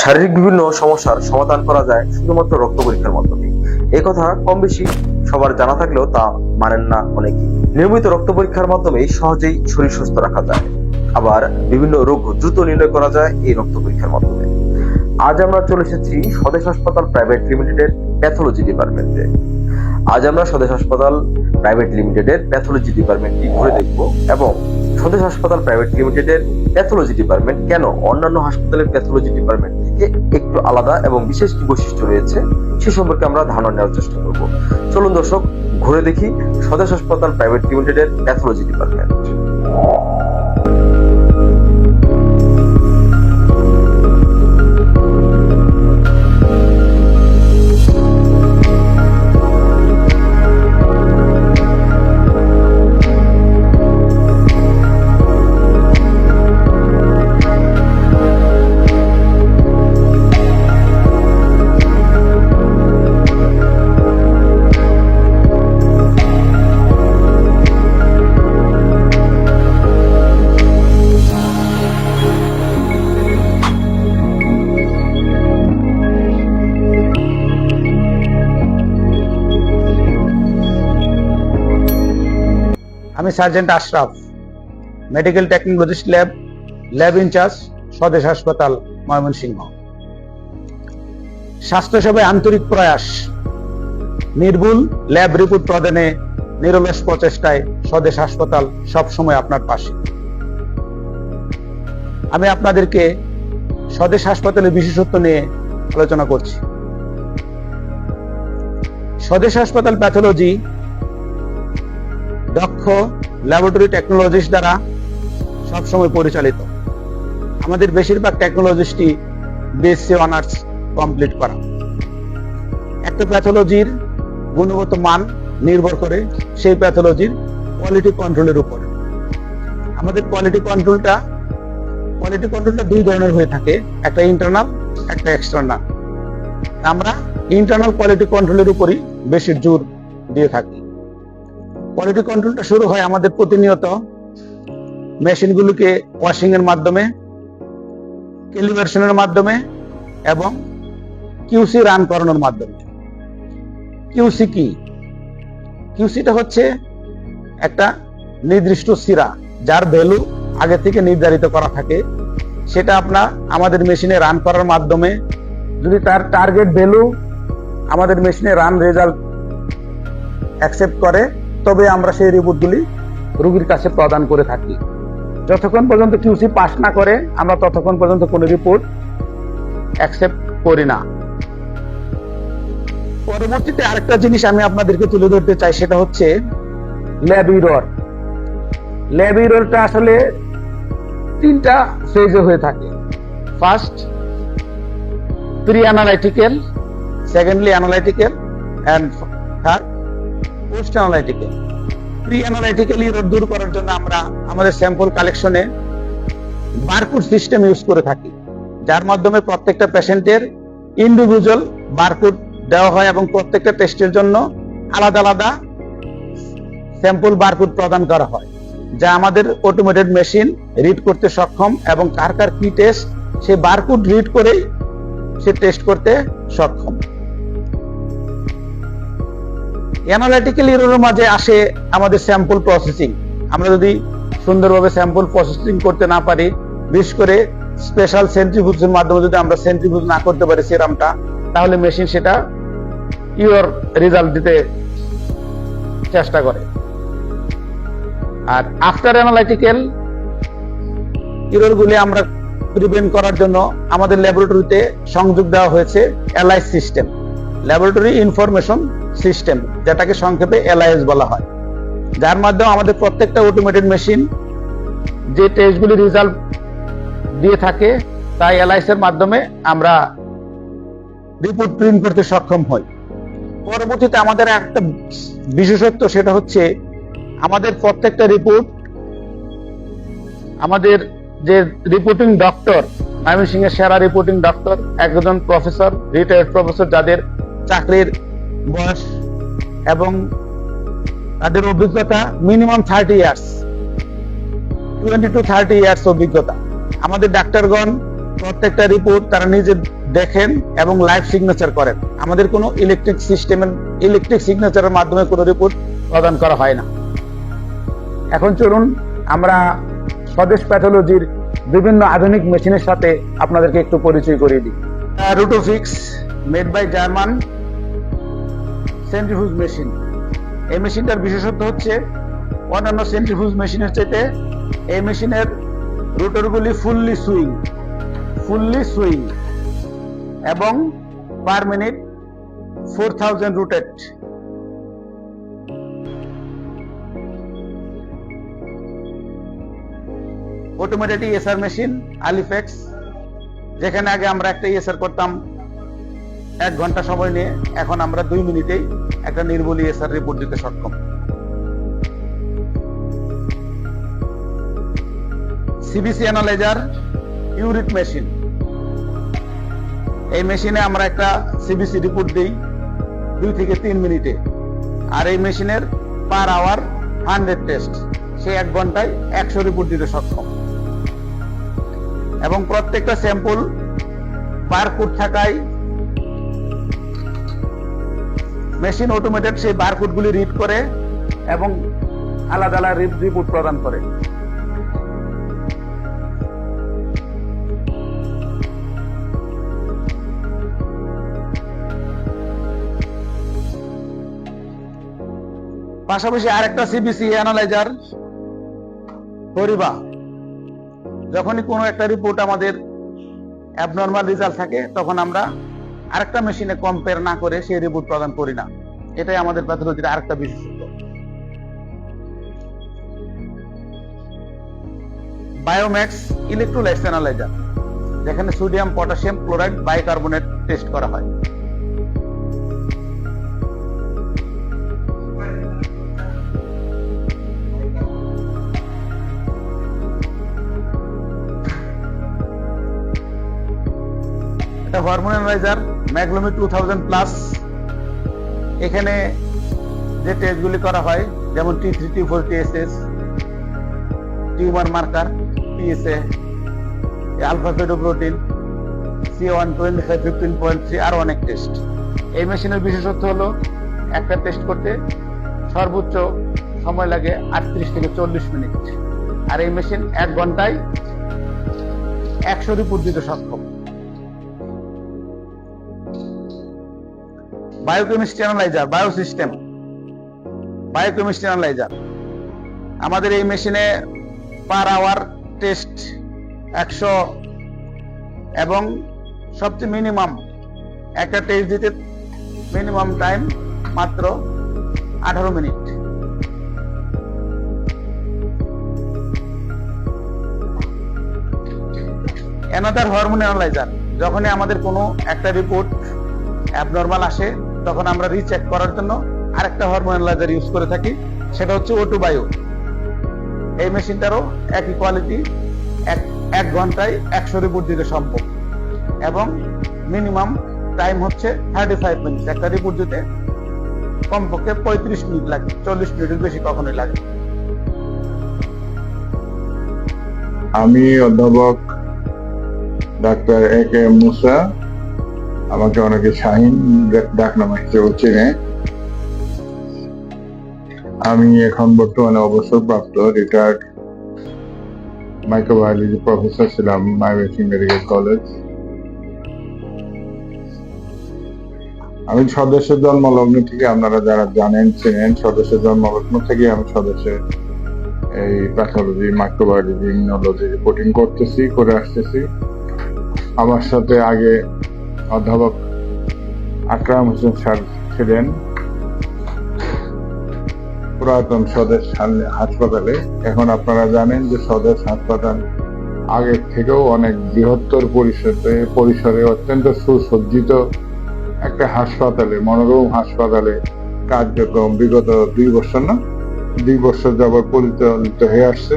শারীরিক বিভিন্ন সমস্যার সমাধান করা যায় শুধুমাত্র রক্ত পরীক্ষার মাধ্যমে। এই কথা কম বেশি সবার জানা থাকলেও তা মানেন না অনেকে। নিয়মিত রক্ত পরীক্ষার মাধ্যমে সহজেই শরীর সুস্থ রাখা যায়। আবার বিভিন্ন রোগ দ্রুত নির্ণয় করা যায় এই রক্ত পরীক্ষার মাধ্যমে। আজ আমরা চলে এসেছি স্বদেশ হাসপাতাল প্রাইভেট লিমিটেডের প্যাথোলজি ডিপার্টমেন্টে। আজ আমরা স্বদেশ হাসপাতাল প্রাইভেট লিমিটেডের প্যাথোলজি ডিপার্টমেন্টটি ঘুরে দেখব এবং স্বদেশ হাসপাতাল প্রাইভেট লিমিটেডের প্যাথোলজি ডিপার্টমেন্ট কেন অন্যান্য হাসপাতালের প্যাথোলজি ডিপার্টমেন্ট থেকে একটু আলাদা এবং বিশেষ কি বৈশিষ্ট্য রয়েছে, সে সম্পর্কে আমরা ধারণা নেওয়ার চেষ্টা করব। চলুন দর্শক, ঘুরে দেখি স্বদেশ হাসপাতাল প্রাইভেট লিমিটেডের প্যাথোলজি ডিপার্টমেন্ট আমি sergeant Ashraf, medical technologist lab lab incharge, Swadesh হাসপাতাল, ময়মনসিংহ। স্বাস্থ্যসেবায় আন্তরিক প্রয়াস। নির্ভুল ল্যাব রিপোর্ট প্রদানে নিরলস প্রচেষ্টায় স্বদেশ হাসপাতাল সবসময় আপনার পাশে। আমি আপনাদেরকে স্বদেশ হাসপাতালের বিশেষত্ব নিয়ে আলোচনা করছি। স্বদেশ হাসপাতাল প্যাথোলজি দক্ষ ল্যাবরেটরি টেকনোলজিস্ট দ্বারা সবসময় পরিচালিত। আমাদের বেশিরভাগ টেকনোলজিস্টই বিএসসি অনার্স কমপ্লিট করা। একটা প্যাথোলজির গুণগত মান নির্ভর করে সেই প্যাথোলজির কোয়ালিটি কন্ট্রোলের উপর। আমাদের কোয়ালিটি কন্ট্রোলটা কোয়ালিটি কন্ট্রোলটা দুই ধরনের হয়ে থাকে, একটা ইন্টারনাল একটা এক্সটার্নাল আমরা ইন্টারনাল কোয়ালিটি কন্ট্রোলের উপরই বেশি জোর দিয়ে থাকি। কোয়ালিটি কন্ট্রোলটা শুরু হয় আমাদের প্রতিনিয়ত। মেশিনগুলোকে ওয়াশিং এর মাধ্যমে ক্যালিব্রেশনের মাধ্যমে এবং কিউসি রান করানোর মাধ্যমে। কিউসি কি? কিউসিটা হচ্ছে একটা নির্দিষ্ট সিরা যার ভ্যালু আগে থেকে নির্ধারিত করা থাকে। সেটা আপনার আমাদের মেশিনে রান করার মাধ্যমে যদি তার টার্গেট ভ্যালু আমাদের মেশিনে রান রেজাল্ট অ্যাকসেপ্ট করে তবে আমরা সেই রিপোর্টগুলি রোগীর কাছে প্রদান করে থাকি। যতক্ষণ পর্যন্ত কিউসি পাস না করে, আমরা ততক্ষণ পর্যন্ত কোনো রিপোর্ট অ্যাকসেপ্ট করি না। পরবর্তীতে আরেকটা জিনিস আমি আপনাদেরকে তুলে ধরতে চাই, সেটা হচ্ছে ল্যাব ইরর আসলে তিনটা ফেজে হয়ে থাকে। First pre analytical secondly analytical and post pre analytical দূর করার জন্য আমরা আমাদের স্যাম্পল কালেকশনে বারকোড সিস্টেম ইউজ করে থাকি, যার মাধ্যমে প্রত্যেকটা পেশেন্টের ইন্ডিভিজুয়াল বারকোড দেওয়া হয় এবং প্রত্যেকটা টেস্টের জন্য আলাদা আলাদা স্যাম্পল বারকোড প্রদান করা হয়, যা আমাদের অটোমেটেড মেশিন রিড করতে সক্ষম এবং কার কার কি টেস্ট সে বারকোড রিড করেই সে টেস্ট করতে সক্ষম। অ্যানালাইটিক্যাল ইরোর মাঝে আসে আমাদের স্যাম্পল প্রসেসিং আমরা যদি সুন্দরভাবে স্যাম্পল প্রসেসিং করতে না পারি, বিশেষ করে স্পেশাল সেন্ট্রিফিউজের মাধ্যমে যদি আমরা সেন্ট্রিফিউজ না করতে পারি সেরামটা তাহলে মেশিন সেটা ইওর রেজাল্ট দিতে চেষ্টা করে। আর আফটার অ্যানালাইটিক্যাল ইরোর গুলি আমরা প্রিভেন্ট করার জন্য আমাদের ল্যাবরেটরিতে সংযোগ দেওয়া হয়েছে LI system laboratory information system যেটাকে সংক্ষেপে এলআইএস বলা হয়। যার মাধ্যমে আমাদের প্রত্যেকটা অটোমেটেড মেশিন যে টেস্টগুলি রেজাল্ট দিয়ে থাকে, তাই এলআইএস এর মাধ্যমে আমরা রিপোর্ট প্রিন্ট করতে সক্ষম হই। পরবর্তীতে আমাদের একটা বিশেষত্ব, সেটা হচ্ছে আমাদের প্রত্যেকটা রিপোর্ট আমাদের যে রিপোর্টিং ডক্টর ময়মনসিংহ এর সেরা রিপোর্টিং ডক্টর একজন প্রফেসর রিটায়ার্ড প্রফেসর যাদের চাকরির বয়স এবং তাদের অভিজ্ঞতা minimum thirty years twenty two thirty years অভিজ্ঞতা। আমাদের ডাক্তারগণ প্রত্যেকটা রিপোর্ট তারা নিজে দেখেন এবং লাইভ সিগনেচার করেন। আমাদের কোনো ইলেকট্রিক সিস্টেমের ইলেকট্রিক সিগনেচারের মাধ্যমে কোনো রিপোর্ট প্রদান করা হয় না। এখন চলুন আমরা স্বদেশ প্যাথোলজির বিভিন্ন আধুনিক মেশিনের সাথে আপনাদেরকে একটু পরিচয় করিয়ে দিই। Rotofix made by German centrifuge machine এই মেশিনটার বিশেষত্ব হচ্ছে, অন্যান্য সেন্ট্রিফিউজ মেশিনের চাইতে এই মেশিনের রোটরগুলি ফুললি সুইং ফুললি সুইং এবং per minute four thousand rooted automated ESR machine Alifax যেখানে আগে আমরা একটা ইএসআর করতাম এক ঘণ্টা সময় নিয়ে এখন আমরা দুই মিনিটেই একটা নির্ভুল ইএসআর রিপোর্ট দিতে সক্ষম। সিবিসি অ্যানালাইজার ইউরিট মেশিন এই মেশিনে আমরা একটা সিবিসি রিপোর্ট দিই দুই থেকে তিন মিনিটে। আর এই মেশিনের পার আওয়ার হান্ড্রেড টেস্ট সে এক ঘন্টায় একশো রিপোর্ট দিতে সক্ষম। এবং প্রত্যেকটা স্যাম্পল বারকোড থাকায় মেশিন অটোমেটেড সেই বারকোড গুলি রিড করে এবং আলাদা আলাদা রিপোর্ট প্রদান করে। পাশাপাশি আরেকটা সিবিসি অ্যানালাইজার করিবা যখনই কোনো একটা রিপোর্ট আমাদের অ্যাবনর্মাল রেজাল্ট থাকে, তখন আমরা আরেকটা মেশিনে কম্পেয়ার না করে সেই রিপোর্ট প্রদান করি না। এটাই আমাদের প্যাথোলজির আরেকটা বিশেষত্ব। বায়োম্যাক্স ইলেকট্রোলাইটস অ্যানালাইজার যেখানে sodium potassium chloride bicarbonate test করা হয়। এটা hormone analyser Maglumi two thousand plus. এখানে যে টেস্টগুলি করা হয়, যেমন T three T four TSS tumour marker PSA alpha fetoprotein C one twenty five fifteen point three আরও অনেক টেস্ট এই মেশিনের বিশেষত্ব হলো, একটা টেস্ট করতে সর্বোচ্চ সময় লাগে আটত্রিশ থেকে চল্লিশ মিনিট। আর এই মেশিন এক ঘন্টায় একশো রিপোর্ট দিতে সক্ষম। Biochemistry analyser biosystem biochemistry analyser আমাদের এই মেশিনে পার আওয়ার টেস্ট একশো এবং সবচেয়ে মিনিমাম একটা টেস্ট দিতে মিনিমাম টাইম মাত্র আঠারো মিনিট অ্যানাদার হরমোন অ্যানালাইজার যখনই আমাদের কোনো একটা রিপোর্ট অ্যাবনর্মাল আসে তখন আমরা রিচেক করার জন্য আরেকটা হরমোন অ্যানালাইজার ইউজ করে থাকি, সেটা হচ্ছে ওটু বায়ু এই মেশিনটারও একই কোয়ালিটি এক এক ঘন্টায় একশো রিপোর্ট দিতে সম্ভব। এবং মিনিমাম টাইম হচ্ছে থার্টি ফাইভ মিনিট একটা রিপোর্ট দিতে কমপক্ষে পঁয়ত্রিশ মিনিট লাগে, চল্লিশ মিনিটের বেশি কখনোই লাগে আমি অধ্যাপক ডাক্তার এ কে মুসা। আমাকে অনেকে শাহিন ডাকনামা হিসেবে চেনে আমি এখন বর্তমানে অবসরপ্রাপ্ত রিটায়ার্ড মাইক্রোবায়োলজি প্রফেসর ছিলাম মাইমেসিং মেডিকেল কলেজ আমি সদস্য জন্মলগ্ন থেকে আপনারা যারা জানেন, চেনেন সদস্য জন্মলগ্ন থেকে আমি সদস্যের এই প্যাথোলজি মাইক্রোবায়োলজি ইমিউনোলজি রিপোর্টিং করতেছি, করে আসতেছি। আমার সাথে আগে অধ্যাপক আকরাম হোসেন স্যার ছিলেন পুরাতন স্বদেশ হাসপাতালে। এখন আপনারা জানেন যে স্বদেশ হাসপাতাল আগের থেকেও অনেক বৃহত্তর পরিসরে পরিসরে অত্যন্ত সুসজ্জিত একটা হাসপাতালে, মনোরম হাসপাতালে কার্যক্রম বিগত দুই বছর না? দুই বছর যাবত পরিচালিত হয়ে আসছে।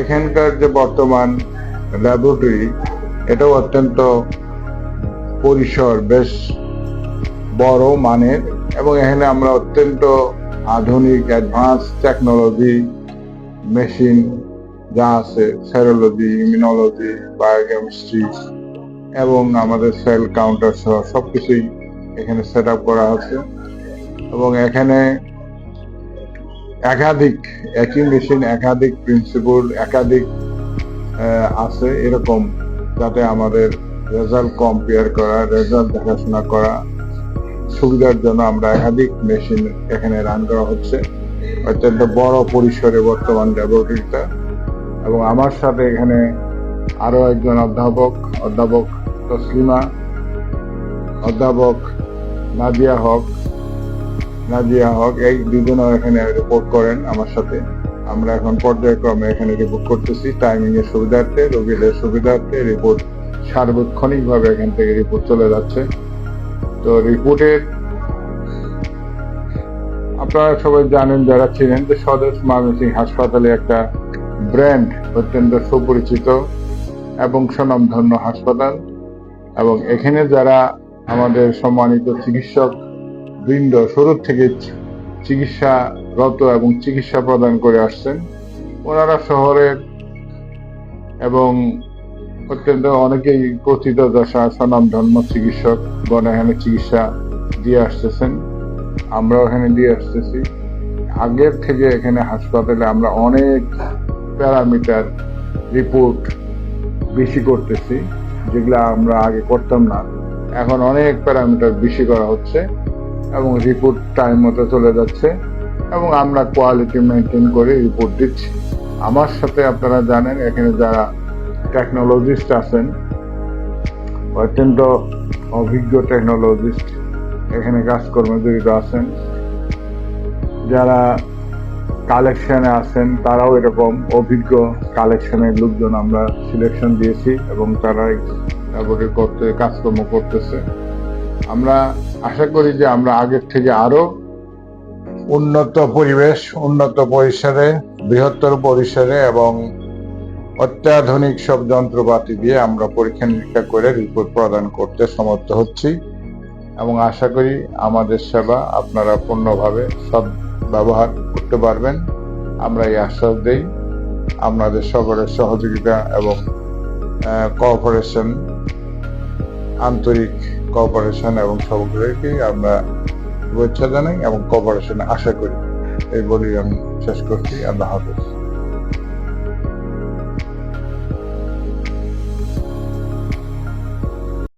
এখানকার যে বর্তমান ল্যাবরেটরি, এটাও অত্যন্ত পরিসর বেশ বড় মানের এবং এখানে আমরা অত্যন্ত আধুনিক অ্যাডভান্স টেকনোলজি, মেশিন যা আছে সেরোলজি ইমিউনোলজি বায়োকেমিস্ট্রি এবং আমাদের সেল কাউন্টার সহ সব কিছুই এখানে সেট করা আছে এবং এখানে একাধিক, একই মেশিন একাধিক প্রিন্সিপাল একাধিক আছে এরকম যাতে আমাদের রেজাল্ট কম্পেয়ার করা রেজাল্ট দেখাশোনা করা, সুবিধার জন্য আমরা একাধিক মেশিন এখানে রান করা হচ্ছে। অত্যন্ত বড় পরিসরে বর্তমান ল্যাবরেটরিটা এবং আমার সাথে এখানে আরও একজন অধ্যাপক অধ্যাপক তসলিমা, অধ্যাপক নাজিয়া হক নাজিয়া হক, এই দুজনও এখানে রিপোর্ট করেন আমার সাথে। আমরা এখন পর্যায়ক্রমে এখানে রিপোর্ট করতেছি টাইমিং এর সুবিধার্থে, রোগীদের সুবিধার্থে রিপোর্ট সার্বক্ষণিক ভাবে এখান থেকে রিপোর্ট চলে যাচ্ছে। তো রিপোর্টের আপনারা সবাই জানেন যারা ছিলেন যে স্বদেশ ময়মনসিং হাসপাতালে একটা ব্র্যান্ড অত্যন্ত সুপরিচিত এবং স্বনামধন্য হাসপাতাল। এবং এখানে যারা আমাদের সম্মানিত চিকিৎসক বৃন্দ শুরু থেকে চিকিৎসারত এবং চিকিৎসা প্রদান করে আসছেন, ওনারা শহরের এবং অত্যন্ত অনেকেই কথিত দশা স্বনামধন্য চিকিৎসক গণ এখানে চিকিৎসা দিয়ে আসতেছেন। আমরাও এখানে দিয়ে আসতেছি। আগের থেকে এখানে হাসপাতালে আমরা অনেক প্যারামিটার রিপোর্ট বেশি করতেছি, যেগুলো আমরা আগে করতাম না। এখন অনেক প্যারামিটার বেশি করা হচ্ছে এবং রিপোর্ট টাইম মতো চলে যাচ্ছে এবং আমরা কোয়ালিটি মেনটেন করে রিপোর্ট দিচ্ছি। আমার সাথে আপনারা জানেন, এখানে যারা টেকনোলজিস্ট আছেন, অত্যন্ত অভিজ্ঞ টেকনোলজিস্ট এখানে কাজকর্মে জড়িত আছেন। যারা কালেকশনে আছেন, তারাও এরকম অভিজ্ঞ কালেকশনের লোকজন আমরা সিলেকশন দিয়েছি এবং তারা তারপরে করতে, কাজকর্ম করতেছে। আমরা আশা করি যে আমরা আগের থেকে আরও উন্নত পরিবেশ, উন্নত পরিসরে, বৃহত্তর পরিসরে এবং অত্যাধুনিক সব যন্ত্রপাতি দিয়ে আমরা পরীক্ষা নিরীক্ষা করে রিপোর্ট প্রদান করতে সমর্থ হচ্ছি এবং আশা করি আমাদের সেবা আপনারা পূর্ণভাবে সব ব্যবহার করতে পারবেন। আমরা এই আশ্বাস দিই আপনাদের সকলের সহযোগিতা এবং কোঅপারেশন আন্তরিক কোঅপারেশন এবং সকলকে আমরা শুভেচ্ছা জানাই এবং কোঅপারেশন আশা করি। এই বলেই আমি শেষ করছি। আল্লাহ হাফেজ।